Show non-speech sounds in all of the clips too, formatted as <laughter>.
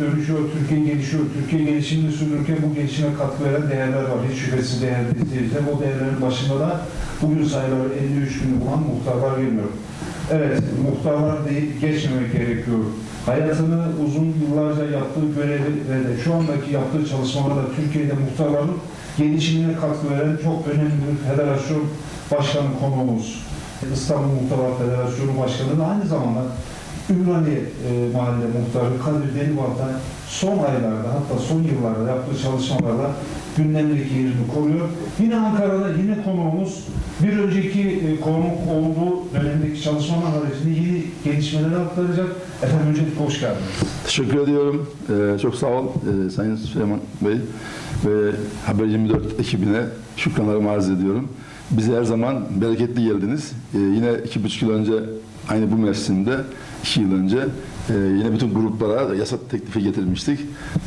dönüşüyor, Türkiye gelişiyor. Türkiye gelişimini sürdürürken bu gelişime katkı veren değerler var. Hiç şüphesiz değerli izleyiciler. O değerlerin başında da bugün sayıları 53 günü bulan muhtarlar geliyor. Evet, muhtarlar değil, geçmemek gerekiyor. Hayatını uzun yıllarca yaptığı görevi ve de şu andaki yaptığı çalışmalarda Türkiye'de muhtarların gelişimine katkı veren çok önemli bir federasyon başkanı konuğumuz. İstanbul Muhtarlar Federasyonu Başkanı ve aynı zamanda Ümraniye e, Mahalle Muhtarı Kadir Delibaltay son aylarda hatta son yıllarda yaptığı çalışmalarla gündemdeki yerini koruyor. Yine Ankara'da yine konuğumuz bir önceki e, konuk olduğu dönemdeki çalışmalar haricinde yeni gelişmeleri aktaracak. Efendim öncelikle hoş geldiniz. Teşekkür ediyorum. Ee, çok sağ ol ee, Sayın Süleyman Bey ve Haber 24 ekibine şükranlarımı arz ediyorum. Bize her zaman bereketli geldiniz. Ee, yine iki buçuk yıl önce aynı bu mevsimde, iki yıl önce e, yine bütün gruplara yasa teklifi getirmiştik.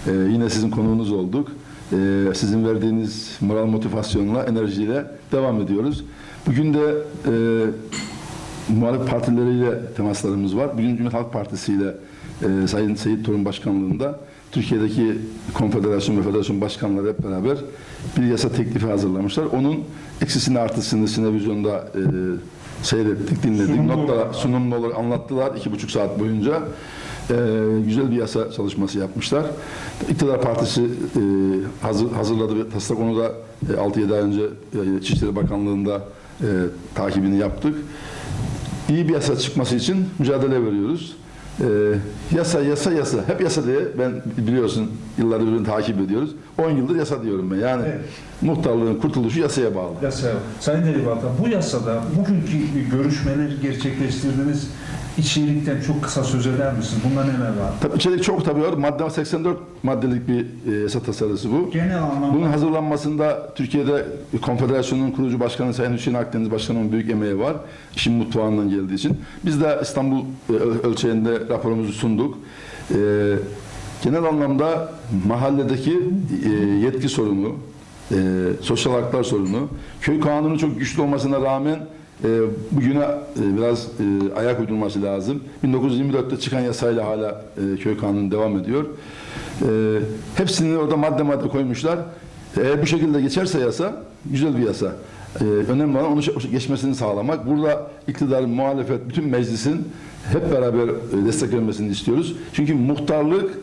Ee, yine sizin konuğunuz olduk. Ee, sizin verdiğiniz moral motivasyonla, enerjiyle devam ediyoruz. Bugün de e, muhalefet partileriyle temaslarımız var. Bugün Cumhuriyet Halk Partisi ile e, Sayın Seyit Torun Başkanlığında Türkiye'deki konfederasyon ve federasyon başkanları hep beraber bir yasa teklifi hazırlamışlar. Onun eksisini artısını sinevizyonda e, seyrettik, dinledik. Sunumlu olarak. sunumlu olarak anlattılar iki buçuk saat boyunca. E, güzel bir yasa çalışması yapmışlar. İktidar Partisi e, hazır, hazırladı ve taslak onu da e, 6-7 ay önce e, İçişleri Bakanlığı'nda e, takibini yaptık iyi bir yasa çıkması için mücadele veriyoruz. Ee, yasa, yasa, yasa. Hep yasa diye ben biliyorsun yıllardır birbirini takip ediyoruz. 10 yıldır yasa diyorum ben. Yani Evet. muhtarlığın kurtuluşu yasaya bağlı. Yasa, Sayın Delibaltay, bu yasada bugünkü görüşmeleri gerçekleştirdiğiniz içerikten çok kısa söz eder misiniz? Bunda neler var? Tabii içerik çok tabii var. Madde 84 maddelik bir e, yasa tasarısı bu. Genel anlamda Bunun hazırlanmasında Türkiye'de Konfederasyon'un kurucu başkanı Sayın Hüseyin Akdeniz Başkanı'nın büyük emeği var. İşin mutfağından geldiği için. Biz de İstanbul e, öl- ölçeğinde raporumuzu sunduk. E, genel anlamda mahalledeki e, yetki sorunu, e, sosyal haklar sorunu, köy kanunu çok güçlü olmasına rağmen e, bugüne e, biraz e, ayak uydurması lazım. 1924'te çıkan yasayla hala e, köy kanunu devam ediyor. E, hepsini orada madde madde koymuşlar. Eğer bu şekilde geçerse yasa, güzel bir yasa. E, önemli olan onu geçmesini sağlamak. Burada iktidar, muhalefet, bütün meclisin hep beraber e, destek vermesini istiyoruz. Çünkü muhtarlık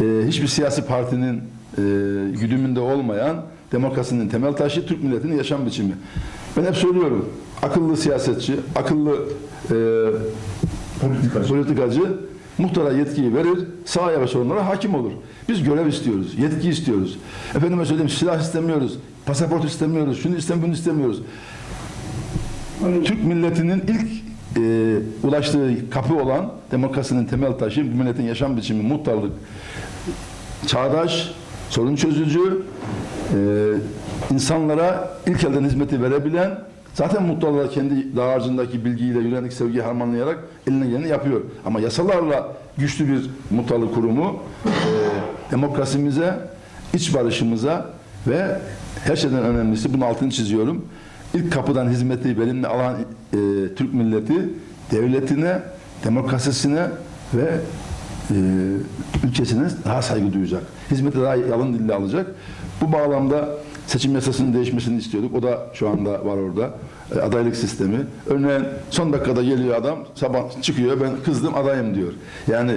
e, hiçbir siyasi partinin e, güdümünde olmayan demokrasinin temel taşı, Türk milletinin yaşam biçimi. Ben hep söylüyorum, akıllı siyasetçi, akıllı e, politikacı. politikacı muhtara yetkiyi verir, sahaya ve sorunlara hakim olur. Biz görev istiyoruz, yetki istiyoruz. Efendime söyleyeyim silah istemiyoruz, pasaport istemiyoruz, şunu istemiyoruz, bunu istemiyoruz. Türk milletinin ilk e, ulaştığı kapı olan demokrasinin temel taşı, bu milletin yaşam biçimi, muhtarlık, çağdaş, sorun çözücü, e, insanlara ilk elden hizmeti verebilen, zaten muhtarlar kendi dağarcığındaki bilgiyle, yüreğindeki sevgiyi harmanlayarak eline geleni yapıyor. Ama yasalarla güçlü bir muhtarlık kurumu e, demokrasimize, iç barışımıza ve her şeyden önemlisi, bunun altını çiziyorum, ilk kapıdan hizmeti benimle alan e, Türk milleti devletine, demokrasisine ve e, ülkesine daha saygı duyacak. Hizmeti daha yalın dille alacak. Bu bağlamda seçim yasasının değişmesini istiyorduk. O da şu anda var orada. E, adaylık sistemi. Örneğin son dakikada geliyor adam, sabah çıkıyor, ben kızdım adayım diyor. Yani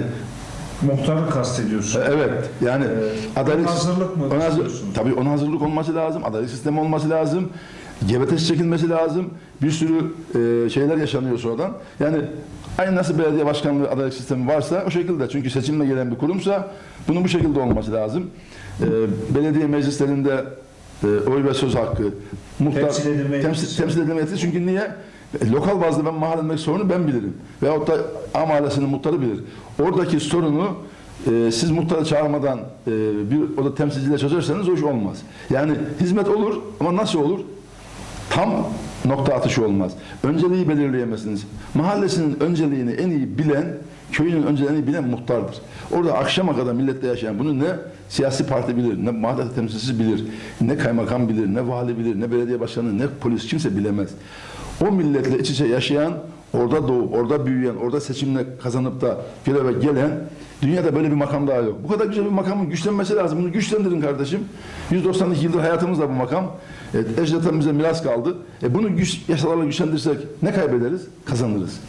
Muhtarı kastediyorsun. e, evet, yani Ee, adaylık... hazırlık mı Ona tabii ona hazırlık olması lazım, adaylık sistemi olması lazım. GBT'si çekilmesi lazım. Bir sürü e, şeyler yaşanıyor sonradan. Yani aynı nasıl belediye başkanlığı adaylık sistemi varsa o şekilde. Çünkü seçimle gelen bir kurumsa bunun bu şekilde olması lazım. E, belediye meclislerinde e, oy ve söz hakkı, muhtar, Temsil edilme temsil, temsil edilme yetkisi. Çünkü niye? E, lokal bazda ben mahallemdeki sorunu ben bilirim. Veyahut da A mahallesinin muhtarı bilir. Oradaki sorunu e, siz muhtarı çağırmadan e, bir oda temsilciyle çözerseniz o iş olmaz. Yani hizmet olur ama nasıl olur? Tam nokta atışı olmaz. Önceliği belirleyemezsiniz. Mahallesinin önceliğini en iyi bilen, köyünün önceliğini bilen muhtardır. Orada akşama kadar millette yaşayan bunu ne siyasi parti bilir, ne mahalle temsilcisi bilir, ne kaymakam bilir, ne vali bilir, ne belediye başkanı, ne polis kimse bilemez. O milletle iç içe yaşayan, orada doğup, orada büyüyen, orada seçimle kazanıp da göreve gelen Dünyada böyle bir makam daha yok. Bu kadar güzel bir makamın güçlenmesi lazım. Bunu güçlendirin kardeşim. 192 yıldır hayatımızda bu makam. Evet, ecdattan bize miras kaldı. E bunu güç, yasalarla güçlendirsek ne kaybederiz? Kazanırız.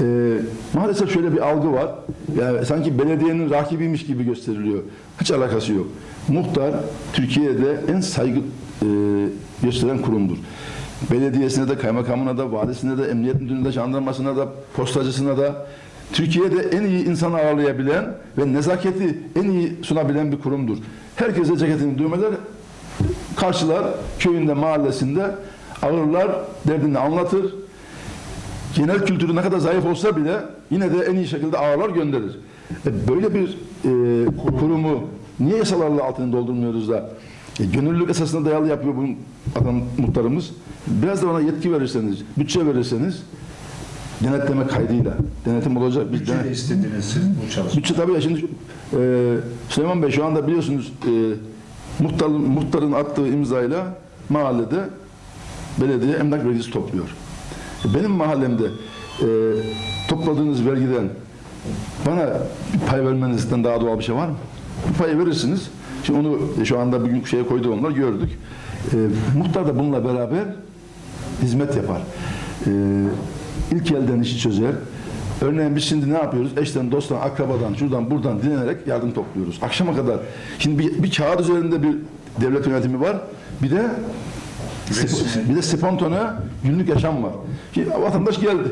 Ee, maalesef şöyle bir algı var. Yani sanki belediyenin rakibiymiş gibi gösteriliyor. Hiç alakası yok. Muhtar Türkiye'de en saygı e, gösteren kurumdur. Belediyesine de, kaymakamına da, valisine de, emniyet müdürüne de, jandarmasına da, postacısına da Türkiye'de en iyi insanı ağırlayabilen ve nezaketi en iyi sunabilen bir kurumdur. Herkese ceketini düğmeler, karşılar, köyünde, mahallesinde ağırlar, derdini anlatır, genel kültürü ne kadar zayıf olsa bile yine de en iyi şekilde ağırlar gönderir. E, böyle bir e, kurumu niye yasalarla altını doldurmuyoruz da e, gönüllülük esasına dayalı yapıyor bu adam muhtarımız. Biraz da ona yetki verirseniz, bütçe verirseniz denetleme kaydıyla denetim olacak. Biz Bütçe denet- de istediniz siz bu çalışma. Bütçe tabii ya şimdi e, Süleyman Bey şu anda biliyorsunuz e, muhtarın, muhtarın attığı imzayla mahallede belediye emlak vergisi topluyor. Benim mahallemde e, topladığınız vergiden bana pay vermenizden daha doğal bir şey var mı? Bir pay verirsiniz. Şimdi onu şu anda bugün şeye koydu onlar gördük. E, muhtar da bununla beraber hizmet yapar. E, ilk elden işi çözer. Örneğin biz şimdi ne yapıyoruz? Eşten, dosttan, akrabadan, şuradan, buradan dilenerek yardım topluyoruz. Akşama kadar. Şimdi bir, bir kağıt üzerinde bir devlet yönetimi var. Bir de bir de spontane günlük yaşam var. Şimdi vatandaş geldi.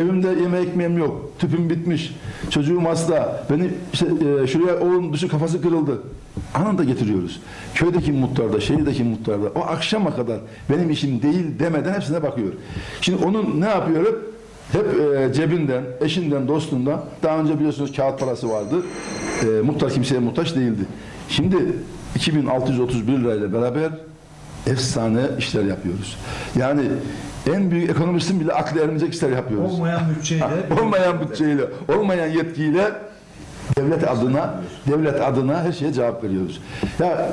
Evimde yeme ekmeğim yok. Tüpüm bitmiş. Çocuğum hasta. Beni işte, e, şuraya oğlun dışı kafası kırıldı. Anında getiriyoruz. Köydeki muhtarda, şehirdeki muhtarda o akşama kadar benim işim değil demeden hepsine bakıyor. Şimdi onun ne yapıyor? Hep e, cebinden, eşinden, dostundan daha önce biliyorsunuz kağıt parası vardı. E, muhtar kimseye muhtaç değildi. Şimdi 2631 lirayla beraber efsane işler yapıyoruz. Yani en büyük ekonomistin bile aklı ermeyecek işler yapıyoruz. Olmayan <laughs> bütçeyle olmayan bütçeyle, olmayan yetkiyle devlet adına devlet adına her şeye cevap veriyoruz. Ya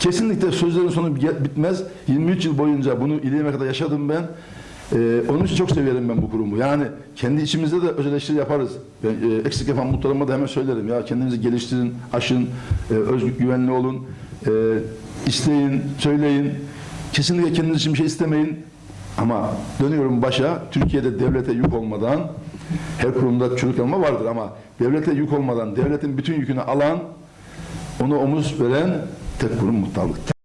kesinlikle sözlerin sonu bi- bitmez. 23 yıl boyunca bunu iliğime kadar yaşadım ben. Ee, onun için çok severim ben bu kurumu. Yani kendi içimizde de öz yaparız. Ben, e, eksik yapan muhtarıma da hemen söylerim. Ya kendinizi geliştirin, aşın, e, özgüvenli olun, e, isteyin, söyleyin. Kesinlikle kendiniz için bir şey istemeyin. Ama dönüyorum başa, Türkiye'de devlete yük olmadan, her kurumda çocuklanma vardır ama devlete yük olmadan, devletin bütün yükünü alan, onu omuz veren tek kurum muhtarlıktır.